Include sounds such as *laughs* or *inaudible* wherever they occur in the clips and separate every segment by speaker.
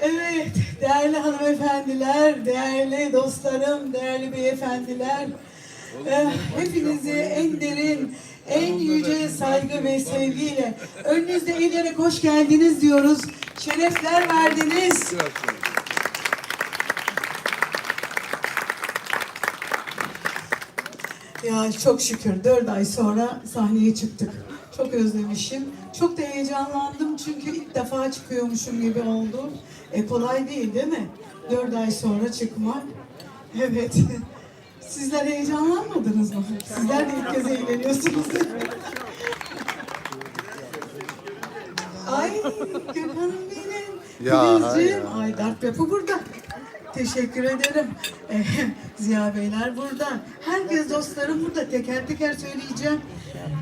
Speaker 1: Evet, değerli hanımefendiler, değerli dostlarım, değerli beyefendiler. eh, Hepinizi en derin, en yüce saygı ve sevgiyle önünüzde eğilerek hoş geldiniz diyoruz. Şerefler verdiniz. Ya çok şükür dört ay sonra sahneye çıktık. Çok özlemişim. Çok da heyecanlandım çünkü ilk defa çıkıyormuşum gibi oldu. E kolay değil değil mi? Dört ay sonra çıkmak. Evet. *laughs* Sizler heyecanlanmadınız mı? Sizler de ilk kez eğleniyorsunuz. *laughs* Ay Gökhan'ım benim.
Speaker 2: Ya,
Speaker 1: Filizciğim. Ay Darp Yapı burada. Teşekkür ederim. Eh, Ziya Beyler burada. Herkes dostlarım burada. Teker teker söyleyeceğim.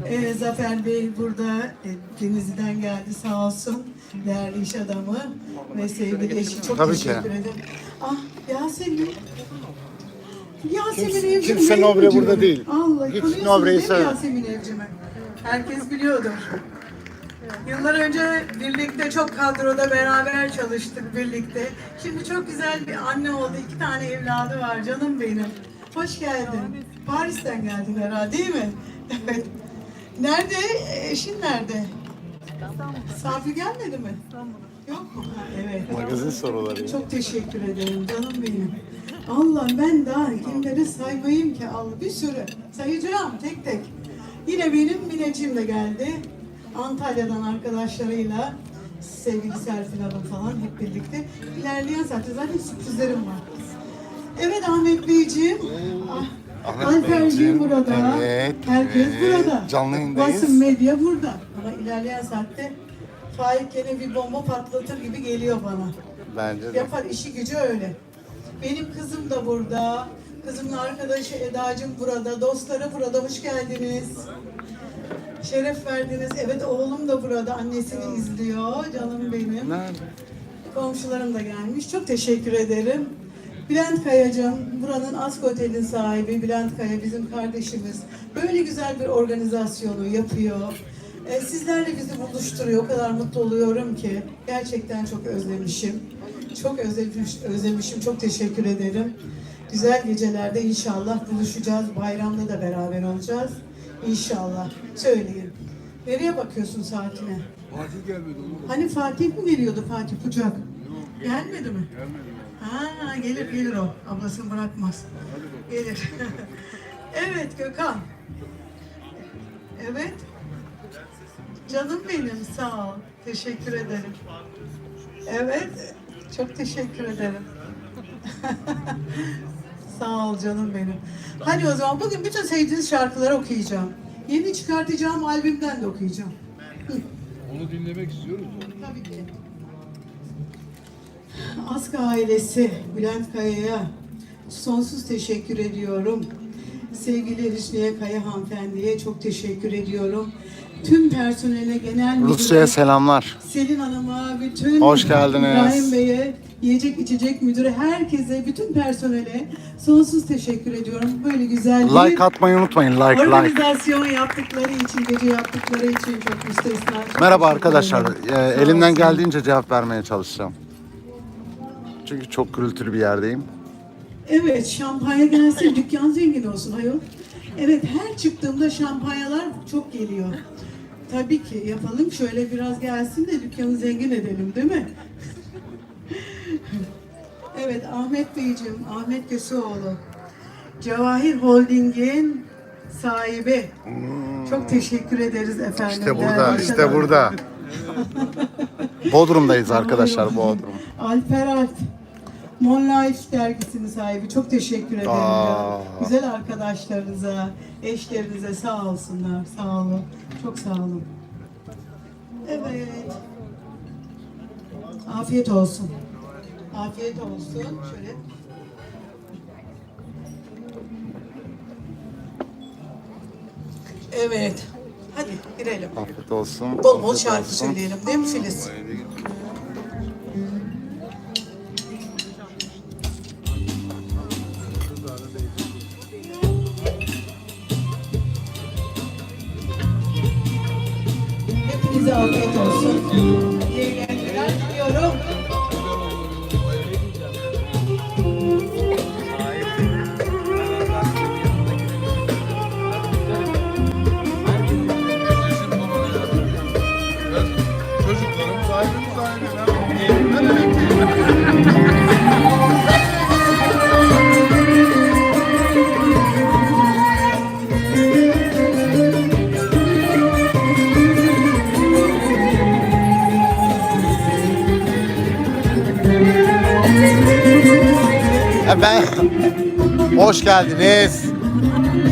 Speaker 1: Eh, Zafer Bey burada. Eh, Denizli'den geldi sağ olsun. Değerli iş adamı ve sevgili eşi. Çok
Speaker 2: Tabii ki.
Speaker 1: teşekkür ederim. Ah Yasemin. Yasemin
Speaker 2: Kimse-
Speaker 1: Evcim.
Speaker 2: kimse Nobre burada değil.
Speaker 1: Allah,
Speaker 2: Hiç
Speaker 1: tanıyorsunuz
Speaker 2: Nobre'yi
Speaker 1: değil mi
Speaker 2: sevmem.
Speaker 1: Yasemin Evcim'i? Herkes biliyordur. Yıllar önce birlikte çok kadroda beraber çalıştık birlikte. Şimdi çok güzel bir anne oldu. İki tane evladı var canım benim. Hoş geldin. Paris'ten geldin herhalde değil mi? *laughs* Evet. Nerede? Eşin nerede? Safi gelmedi mi? Yok mu? Ha, evet.
Speaker 2: Magazin soruları.
Speaker 1: Çok teşekkür ederim canım benim. Allah ben daha kimleri saymayayım ki Allah bir sürü sayacağım tek tek. Yine benim Mineciğim de geldi. Antalya'dan arkadaşlarıyla sevgili Serpil Hanım falan hep birlikte. İlerleyen saatte zaten sürprizlerim var. Evet Ahmet Beyciğim. Ah,
Speaker 2: Ahmet Beyciğim,
Speaker 1: burada.
Speaker 2: evet,
Speaker 1: Herkes
Speaker 2: evet.
Speaker 1: burada.
Speaker 2: Canlı yayındayız.
Speaker 1: Basın medya burada. Ama ilerleyen saatte Faik gene bir bomba patlatır gibi geliyor bana.
Speaker 2: Bence de.
Speaker 1: Yapar işi gücü öyle. Benim kızım da burada. Kızımın arkadaşı Eda'cığım burada. Dostları burada. Hoş geldiniz. Şeref verdiniz. Evet oğlum da burada. Annesini izliyor. Canım benim.
Speaker 2: Nerede?
Speaker 1: Komşularım da gelmiş. Çok teşekkür ederim. Bülent Kayacığım, buranın Ask Otel'in sahibi Bülent Kaya bizim kardeşimiz. Böyle güzel bir organizasyonu yapıyor. Ee, sizlerle bizi buluşturuyor. O kadar mutlu oluyorum ki. Gerçekten çok özlemişim. Çok özlemiş, özlemişim. Çok teşekkür ederim. Güzel gecelerde inşallah buluşacağız. Bayramda da beraber olacağız. İnşallah. Söyleyin. Nereye bakıyorsun saatine?
Speaker 3: Fatih gelmedi.
Speaker 1: Hani Fatih mi geliyordu Fatih Kucak? Gelmedi mi? Ha gelir gelir o. Ablasını bırakmaz. Gelir. *laughs* evet Gökhan. Evet. Canım benim sağ ol. Teşekkür ederim. Evet. Çok teşekkür ederim. *laughs* sağ ol canım benim. Hadi o zaman bugün bütün sevdiğiniz şarkıları okuyacağım. Yeni çıkartacağım albümden de okuyacağım.
Speaker 3: Onu dinlemek istiyoruz.
Speaker 1: Tabii ki. Aska ailesi Bülent Kaya'ya sonsuz teşekkür ediyorum. Sevgili Hüsniye Kaya hanımefendiye çok teşekkür ediyorum. Tüm personele, genel
Speaker 2: Rusya'ya selamlar.
Speaker 1: Selin Hanım'a, bütün
Speaker 2: Hoş geldiniz.
Speaker 1: İbrahim Bey'e, yiyecek içecek müdüre, herkese, bütün personele sonsuz teşekkür ediyorum. Böyle güzel bir
Speaker 2: Like atmayı unutmayın. Like like.
Speaker 1: organizasyon yaptıkları için, gece yaptıkları için çok müstesna. Çok
Speaker 2: Merhaba
Speaker 1: teşekkür
Speaker 2: arkadaşlar.
Speaker 1: ederim.
Speaker 2: Ee,
Speaker 1: Sağ
Speaker 2: elimden
Speaker 1: olsun.
Speaker 2: geldiğince cevap vermeye çalışacağım. Çünkü çok gürültülü bir yerdeyim.
Speaker 1: Evet, şampanya gelsin, dükkan zengin olsun ayol. Evet, her çıktığımda şampanyalar çok geliyor. Tabii ki yapalım, şöyle biraz gelsin de dükkanı zengin edelim, değil mi? *laughs* evet, Ahmet Beyciğim, Ahmet Köseoğlu. Cevahir Holding'in sahibi. Çok teşekkür ederiz efendim.
Speaker 2: İşte
Speaker 1: değerli
Speaker 2: burada, işte
Speaker 1: arkadaşlar.
Speaker 2: burada. *laughs* Bodrum'dayız arkadaşlar, Bodrum.
Speaker 1: Alper Alp. Mon Life dergisinin sahibi. Çok teşekkür ederim.
Speaker 2: Aa.
Speaker 1: Güzel arkadaşlarınıza, eşlerinize sağ olsunlar. Sağ olun. Çok sağ olun. Evet. Afiyet olsun. Afiyet olsun. Şöyle. Evet. Hadi girelim.
Speaker 2: Afiyet olsun.
Speaker 1: Bol bol şarkı
Speaker 2: olsun.
Speaker 1: söyleyelim değil mi Filiz? Hepinize afiyet olsun. İyi
Speaker 2: Efendim, hoş geldiniz.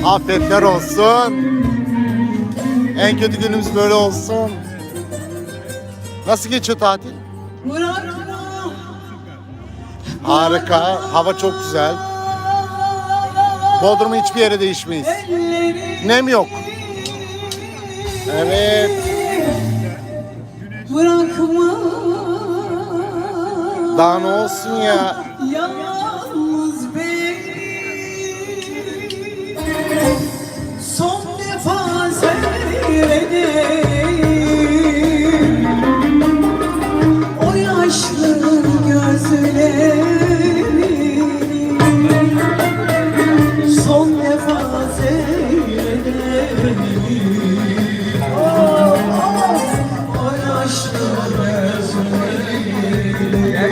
Speaker 2: Afiyetler olsun. En kötü günümüz böyle olsun. Nasıl geçiyor tatil? Harika. Hava çok güzel. Bodrum'u hiçbir yere değişmeyiz. Nem yok. Evet.
Speaker 1: Bırakma
Speaker 2: Daha ne olsun ya.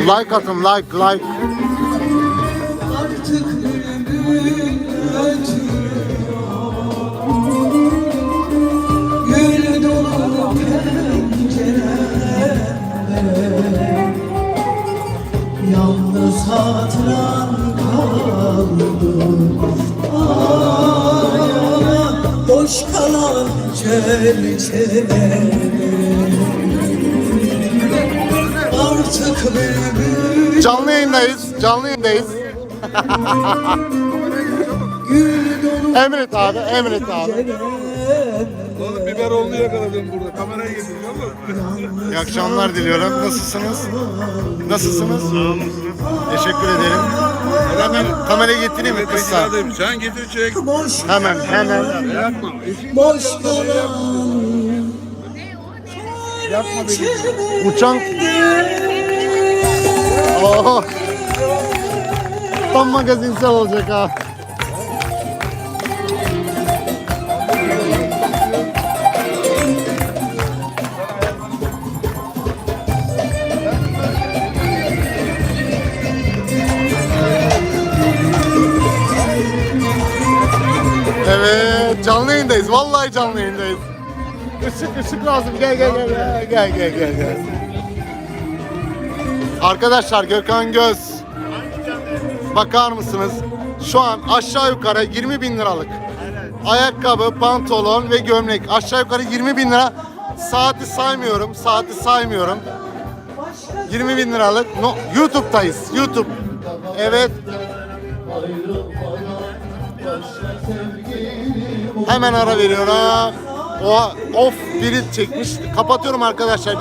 Speaker 2: Like atın like like.
Speaker 1: Artık Yalnız hatıran kaldı. Ah, Boş kalan çerçevede
Speaker 2: Canlı yayındayız. Canlı yayındayız. Emret abi, emret abi.
Speaker 3: Oğlum biber oldu yakaladım burada. Kameraya getirdim.
Speaker 2: İyi akşamlar diliyorum. Nasılsınız? Nasılsınız? Teşekkür ederim. Hemen kamerayı getireyim mi kısa?
Speaker 3: Sen getir çek.
Speaker 1: boş
Speaker 2: Hemen, hemen.
Speaker 1: Boş kalan
Speaker 3: yapma beni.
Speaker 2: Uçan... Oh. Tam magazinsel olacak ha. Işık ışık lazım. Gel gel gel gel gel gel gel. Arkadaşlar Gökhan Göz. Bakar mısınız? Şu an aşağı yukarı 20 bin liralık. Ayakkabı, pantolon ve gömlek. Aşağı yukarı 20 bin lira. Saati saymıyorum. Saati saymıyorum. 20 bin liralık. No, YouTube'dayız. YouTube. Evet. Hemen ara veriyorum. O, of biri çekmiş. Kapatıyorum arkadaşlar.